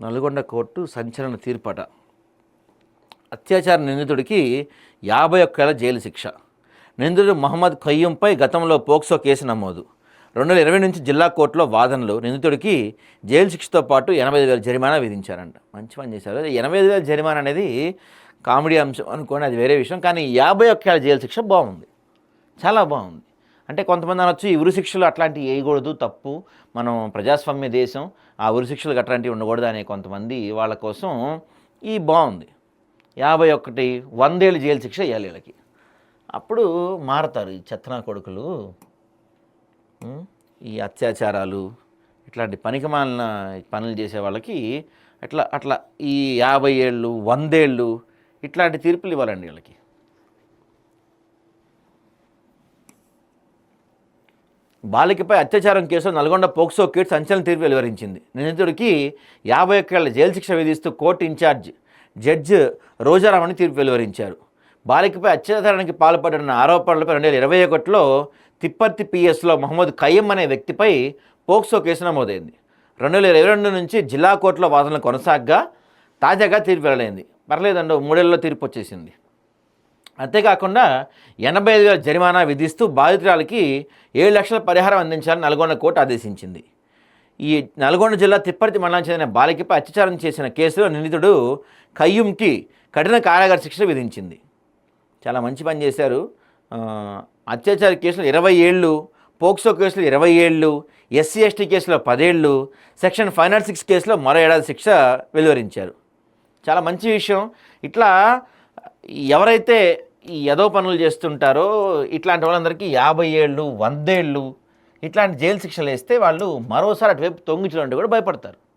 Nalgonda court సంచలన తీర్పట. అత్యాచార నిందితుడికి యాభై ఒక్కేళ్ళ జైలు శిక్ష. నిందితుడు మహమ్మద్ ఖయ్యంపై గతంలో పోక్సో కేసు నమోదు. రెండు వేల ఇరవై నుంచి జిల్లా కోర్టులో వాదనలు. నిందితుడికి జైలు శిక్షతో పాటు ఎనభై ఐదు వేల జరిమానా విధించారంట. మంచి పని చేశారు. ఎనభై ఐదు వేల జరిమానా అనేది కామెడీ అంశం అనుకోని అది వేరే విషయం. కానీ యాభై ఒక్కేళ్ళ జైలు శిక్ష బాగుంది. చాలా బాగుంది. అంటే కొంతమంది అనొచ్చు ఈ ఉరిశిక్షలు అట్లాంటివి వేయకూడదు తప్పు. మనం ప్రజాస్వామ్య దేశం ఆ ఉరిశిక్షలు అట్లాంటివి ఉండకూడదు అనే కొంతమంది వాళ్ళ కోసం ఈ బాగుంది. యాభై ఒకటి వందేళ్ళు జైలు శిక్ష వేయాలి వీళ్ళకి. అప్పుడు మారతారు ఈ చెత్తనా కొడుకులు. ఈ అత్యాచారాలు ఇట్లాంటి పనికిమాలిన పనులు చేసే వాళ్ళకి అట్లా అట్లా ఈ యాభై ఏళ్ళు వందేళ్ళు ఇట్లాంటి తీర్పులు ఇవ్వాలండి వీళ్ళకి. బాలికపై అత్యాచారం కేసులో నల్గొండ పోక్సో కేసు సంచలన తీర్పు వెలువరించింది. నిందితుడికి యాభై ఒక్కేళ్ళ జైలు శిక్ష విధిస్తూ కోర్టు ఇన్ఛార్జ్ జడ్జ్ రోజారామని తీర్పు వెలువరించారు. బాలికపై అత్యాచారానికి పాల్పడిన ఆరోపణలపై రెండు వేల ఇరవై ఒకటిలో తిప్పర్తి పిఎస్లో మహమ్మద్ ఖయ్యం అనే వ్యక్తిపై పోక్సో కేసు నమోదైంది. రెండు వేల ఇరవై రెండు నుంచి జిల్లా కోర్టులో వాదనలు కొనసాగగా తాజాగా తీర్పు వెల్లడైంది. పర్లేదండి మూడేళ్ళలో తీర్పు వచ్చేసింది. అంతేకాకుండా ఎనభై ఐదు వేల జరిమానా విధిస్తూ బాధితురాలకి ఏడు లక్షల పరిహారం అందించాలని నల్గొండ కోర్టు ఆదేశించింది. ఈ నల్గొండ జిల్లా తిప్పర్తి మండలం చెందిన బాలికపై అత్యాచారం చేసిన కేసులో నిందితుడు కయ్యూమ్కి కఠిన కారాగార శిక్ష విధించింది. చాలా మంచి పని చేశారు. అత్యాచార కేసులు ఇరవై ఏళ్ళు పోక్సో కేసులు ఇరవై ఏళ్ళు ఎస్సీ ఎస్టీ కేసులో పదేళ్ళు సెక్షన్ ఫైవ్ నాట్ సిక్స్ కేసులో మరో ఏడాది శిక్ష వెలువరించారు. చాలా మంచి విషయం. ఇట్లా ఎవరైతే ఏదో పనులు చేస్తుంటారో ఇట్లాంటి వాళ్ళందరికీ యాభై ఏళ్ళు వందేళ్ళు ఇట్లాంటి జైలు శిక్షలు వేస్తే వాళ్ళు మరోసారి అటువైపు తొంగిచడం కూడా భయపడతారు.